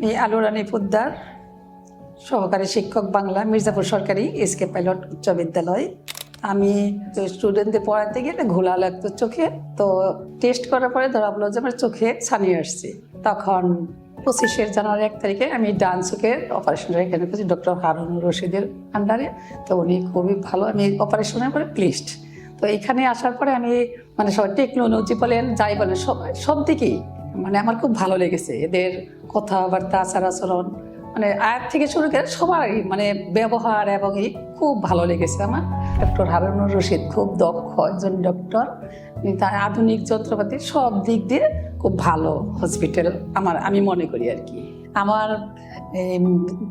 আমি আলুরানী পোদ্দার সহকারী শিক্ষক বাংলা মির্জাপুর সরকারি এসকে পাইলট উচ্চ বিদ্যালয়। আমি স্টুডেন্টদের পড়াতে গেলে ঘোলা লাগতো চোখে, তো টেস্ট করার পরে ধরা পড়ল যে আমার চোখে ছানিয়ে আসছে। তখন পঁচিশে জানুয়ারি এক তারিখে আমি ডান চোখের অপারেশনটা এখানে করছি ডক্টর হারুন রশিদের আন্ডারে তো উনি খুবই ভালো, আমি অপারেশনের পরে প্লিস্ট তো এখানে আসার পরে আমি মানে সবাই টেকনোলজি বলেন, যাই বলেন, সব সব দিকেই মানে আমার খুব ভালো লেগেছে। এদের কথাবার্তা আচার আচরণ মানে আয়াত থেকে শুরু করে সবারই মানে ব্যবহার এবং এই খুব ভালো লেগেছে আমার। ডক্টর হারুনুর রশিদ খুব দক্ষ একজন ডক্টর। তার আধুনিক যন্ত্রপাতি সব দিক দিয়ে খুব ভালো হসপিটাল আমার, আমি মনে করি আর কি। আমার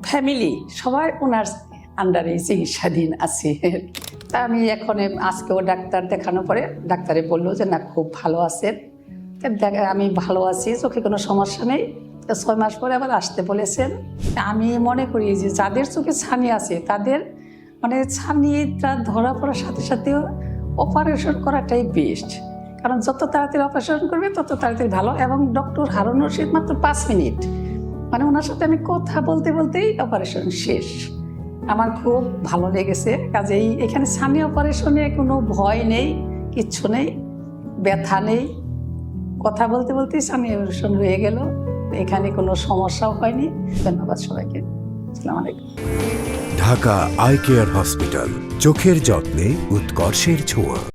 ফ্যামিলি সবাই ওনার আন্ডারে চিকিৎসাধীন আছে। তা আমি এখন আজকেও ডাক্তার দেখানোর পরে ডাক্তারে বলল যে না, খুব ভালো আছেন। দেখা- আমি ভালো আছি, চোখে কোনো সমস্যা নেই। ছয় মাস পরে আবার আসতে বলেছেন। আমি মনে করি যে যাদের চোখে ছানি আছে, তাদের মানে ছানিটা ধরা পড়ার সাথে সাথে অপারেশন করাটাই বেস্ট কারণ যত তাড়াতাড়ি অপারেশন করবে, তত তাড়াতাড়ি ভালো। এবং ডক্টর হারুন রশিদ মাত্র পাঁচ মিনিট। মানে ওনার সাথে আমি কথা বলতে বলতেই অপারেশন শেষ। আমার খুব ভালো লেগেছে। কাজেই এখানে ছানি অপারেশনে কোনো ভয় নেই, কিচ্ছু নেই, ব্যথা নেই। কথা বলতে বলতেই স্বামী অপারেশন হয়ে গেল। এখানে কোনো সমস্যাও হয়নি। ধন্যবাদ সবাইকে। আসসালামু আলাইকুম। ঢাকা আই কেয়ার হসপিটাল, চোখের যত্নে উৎকর্ষের ছোঁয়া।